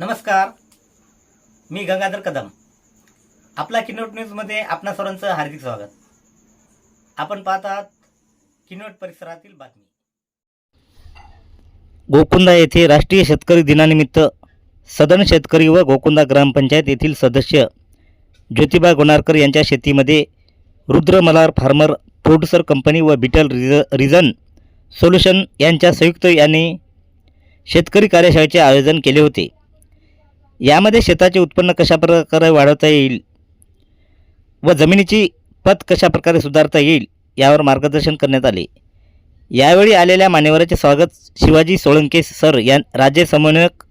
नमस्कार. मी गंगाधर कदम. आपला किनोट न्यूजमध्ये आपणा सर्वांचं हार्दिक स्वागत. आपण पाहत आहात किनोट परिसरातील बातमी. गोकुंदा येथे राष्ट्रीय शेतकरी दिनानिमित्त सदन शेतकरी व गोकुंदा ग्रामपंचायत येथील सदस्य ज्योतिबा गोणारकर यांच्या शेतीमध्ये रुद्रमलार फार्मर प्रोड्युसर कंपनी व बिटल रिज रिझन सोल्युशन यांच्या संयुक्त यांनी शेतकरी कार्यशाळेचे आयोजन केले होते. यामध्ये शेताचे उत्पन्न कशा प्रकारे वाढवता येईल व जमिनीची पत कशा प्रकारे सुधारता येईल यावर मार्गदर्शन करण्यात आले. यावेळी आलेल्या मान्यवराचे स्वागत शिवाजी सोळंके सर या राज्य समन्वयक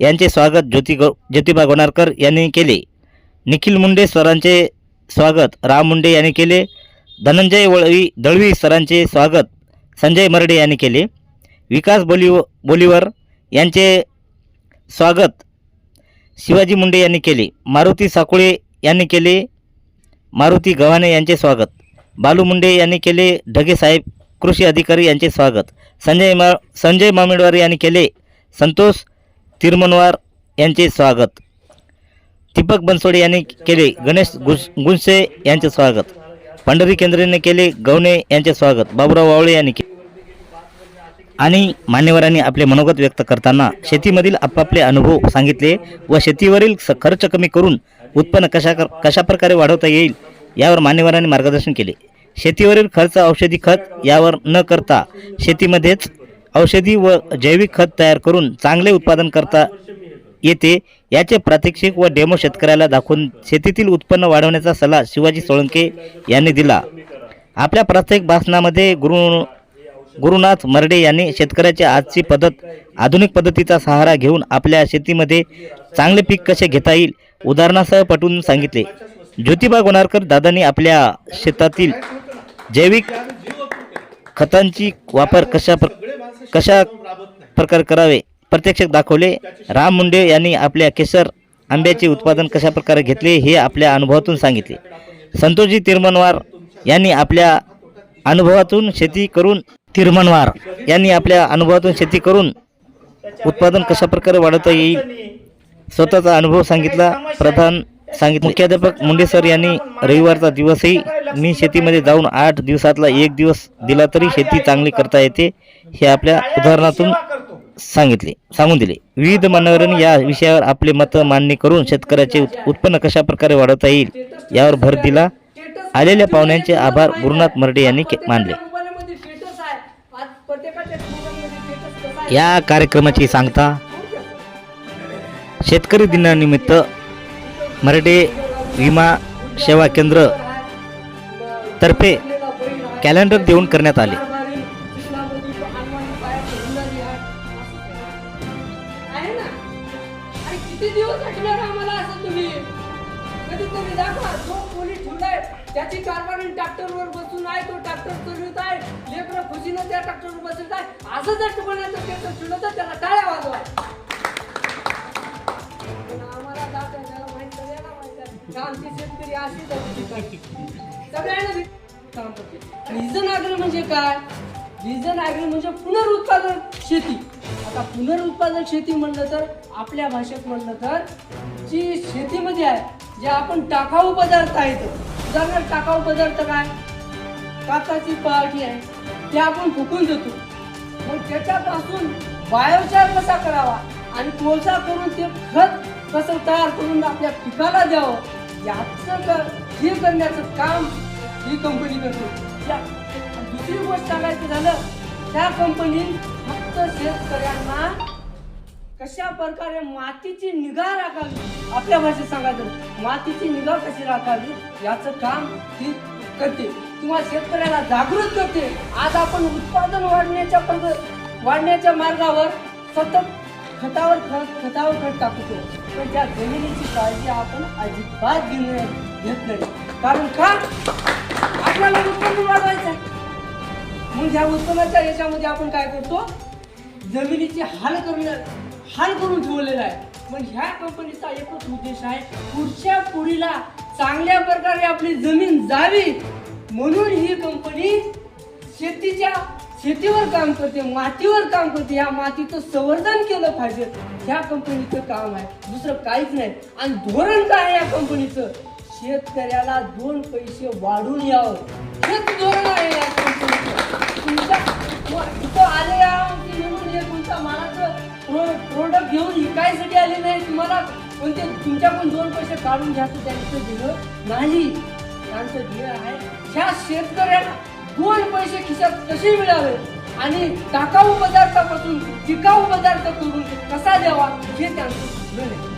यांचे स्वागत ज्योती गो ज्योतिबा गोणारकर यांनी केले. निखिल मुंडे सरांचे स्वागत राम मुंडे यांनी केले. धनंजय वळवी दळवी सरांचे स्वागत संजय मर्डे यांनी केले. विकास बोलिव बोलीवर यांचे स्वागत शिवाजी मुंडे यांनी केले. मारुती साकुळे यांनी केले. मारुती गव्हाणे यांचे स्वागत. बालू मुंडे यांनी केले. ढगे साहेब कृषी अधिकारी यांचे स्वागत. संजय मा संजय मामेडवार यांनी केले. संतोष तिरमनवार यांचे स्वागत. दीपक बनसोडे यांनी केले. गणेश गुस गुंसे यांचे स्वागत. पंढरी केंद्रेने केले. गवणे यांचे स्वागत. बाबुराव वावळे यांनी केले. आणि मान्यवरांनी आपले मनोगत व्यक्त करताना शेतीमधील आपापले अनुभव सांगितले व शेतीवरील स- खर्च कमी करून उत्पन्न कशा कर कशा प्रकारे वाढवता येईल यावर मान्यवरांनी मार्गदर्शन केले. शेतीवरील खर्च औषधी खत यावर न करता शेतीमध्येच औषधी व जैविक खत तयार करून चांगले उत्पादन करता येते याचे प्रात्यक्षिक व डेमो शेतकऱ्याला दाखवून शेतीतील उत्पन्न वाढवण्याचा सल्ला शिवाजी सोळंके यांनी दिला. आपल्या प्रत्येक भाषणामध्ये गुरु गुरुनाथ मर्डे यांनी शेतकऱ्याची आजची पद्धत आधुनिक पद्धतीचा सहारा घेऊन आपल्या शेतीमध्ये चांगले पीक कसे घेता येईल उदाहरणासह पटवून सांगितले. ज्योतिबा गोनारकर दादांनी आपल्या शेतातील जैविक खतांची वापर कशा प्र कशा प्रकारे करावे प्रत्यक्ष दाखवले. राम मुंडे यांनी आपल्या केसर आंब्याचे उत्पादन कशा प्रकारे घेतले हे आपल्या अनुभवातून सांगितले. संतोषजी तिरमनवार यांनी आपल्या अनुभवातून शेती करून तिरमनवार यांनी आपल्या अनुभवातून शेती करून उत्पादन कशा प्रकारे वाढवता येईल? स्वतःचा अनुभव सांगितला. प्रधान सांगितलं. मुख्याध्यापक मुंडे सर यांनी रविवारचा दिवसही मी शेतीमध्ये जाऊन आठ दिवसातला एक दिवस दिला तरी शेती चांगली करता येते हे आपल्या उदाहरणातून सांगितले सांगून दिले. विविध मान्यवरांनी या विषयावर आपले मत मान्य करून शेतकऱ्याचे उत्पन्न कशा प्रकारे वाढवता येईल यावर भर दिला. आलेल्या पाहुण्यांचे आभार गुरुनाथ मर्डे यांनी के- मानले मोबाईलमध्ये status आहे. आज प्रत्येकाच्या मोबाईलमध्ये status कसं आहे? या कार्यक्रमाची सांगता शेतकरी दिनानिमित्त मराठे विमा सेवा केंद्र तर्फे कॅलेंडर देऊन करण्यात आले. किती दिवस आम्हाला असं तुम्ही? कधी तुम्ही दाखवा जो कोणी ठेवलाय त्याची कारभारी ट्रॅक्टरवर बसून आहे तो ट्रॅक्टर चालवत आहे लेकरं खुशीनं त्या ट्रॅक्टरवर बसत आहे. असं जर कोणाचं ट्रॅक्टर ठेवलं तर त्याला टाळ्या वाजवा. आम्हाला जात त्याला माहीत सगळ्यांना माहीत आमची शेतकरी अशीच आहे. सगळ्यांना भि- काम करते रिझन ॲग्री म्हणजे काय? रिझन ॲग्री म्हणजे पुनरुत्पादन शेती. आता पुनरुत्पादन शेती म्हणलं तर आपल्या भाषेत म्हणलं तर जी शेतीमध्ये आहे जे आपण टाकाऊ पदार्थ आहेत. उदाहरणार्थ टाकाऊ पदार्थ काय? काचाची पार्टी आहे. ते आपण फुकून देतो. मग त्याच्यापासून बायोचार कसा करावा? आणि कोळसा करून ते खत कसं तयार करून आपल्या पिकाला द्यावं? याचं कर हे करण्याचं काम ही कंपनी करते. या- दुसरी गोष्ट सांगायचं झालं त्या कंपनीत फक्त शेतकऱ्यांना कशा प्रकारे मातीची निगा राखावी? आपल्या भाषेत सांगायचं मातीची निगा कशी राखावी? याचं काम ही करते. किंवा शेतकऱ्याला जागृत करते. आज आपण उत्पादन वाढण्याच्या वाढण्याच्या मार्गावर सतत खतावर खत खतावर खत टाकतो. पण त्या जमिनीची काळजी आपण अजिबात घेणे घेत नाही. कारण का? आपल्याला उत्पन्न वाढवायचं आहे. मग ह्या उत्पन्नाच्या याच्यामध्ये आपण काय करतो? जमिनीची हाल करून हाल करून ठेवलेला आहे. मग ह्या कंपनीचा एकच उद्देश आहे पुढच्या पुढीला चांगल्या प्रकारे आपली जमीन जावी. म्हणून ही कंपनी शेतीच्या शेतीवर काम करते मातीवर काम करते. या मातीचं संवर्धन केलं पाहिजे. ह्या कंपनीचं काम आहे. दुसरं काहीच नाही. आणि धोरण काय आहे या कंपनीचं शेतकऱ्याला दोन पैसे वाढून यावं. हेच धोरण आहे या कंपनीचं तुमच्या इथं आले आले नाही तुम्हाला कोणते तुमच्याकडून दोन पैसे काढून घ्यायचं त्यांचं दिलं नाही. त्यांचं ध्येय आहे. ह्या शेतकऱ्याला दोन पैसे खिशात कसे मिळावे? आणि टाकाऊ पदार्थापासून टिकाऊ पदार्थ करून कसा द्यावा हे त्यांचं मिळेल आहे.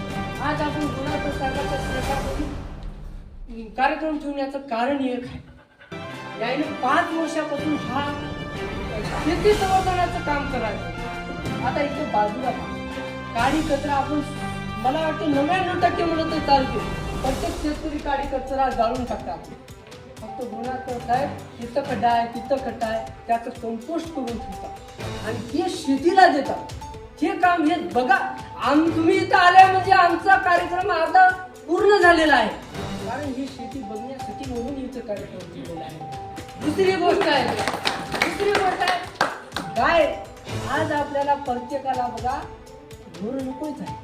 आज आपण गुन्हा सरकारच्या कार्यक्रम ठेवण्याचं कारण एक आहे. याने पाच वर्षापासून हा शेती संवर्धनाचं काम करायचं. आता इथे बाजूला काळी काडी कचरा आपण मला वाटतं नव्याण्णव टक्के म्हणत तर चालते. प्रत्येक शेतकरी काडी कचरा जाळून टाकतात फक्त गुणाचं काय तिथं खड्डा आहे तिथं खड्डा आहे त्याचं कंपोस्ट करून ठेवतात. आणि ते शेतीला देतात हे काम हे बघा आम तुम्ही इथं आल्या म्हणजे आमचा कार्यक्रम आता पूर्ण झालेला आहे. कारण ही शेती बघण्यासाठी म्हणून इथं कार्यक्रम केलेला आहे. दुसरी गोष्ट आहे दुसरी गोष्ट आहे काय आज आपल्याला प्रत्येकाला बघा ボールの声かい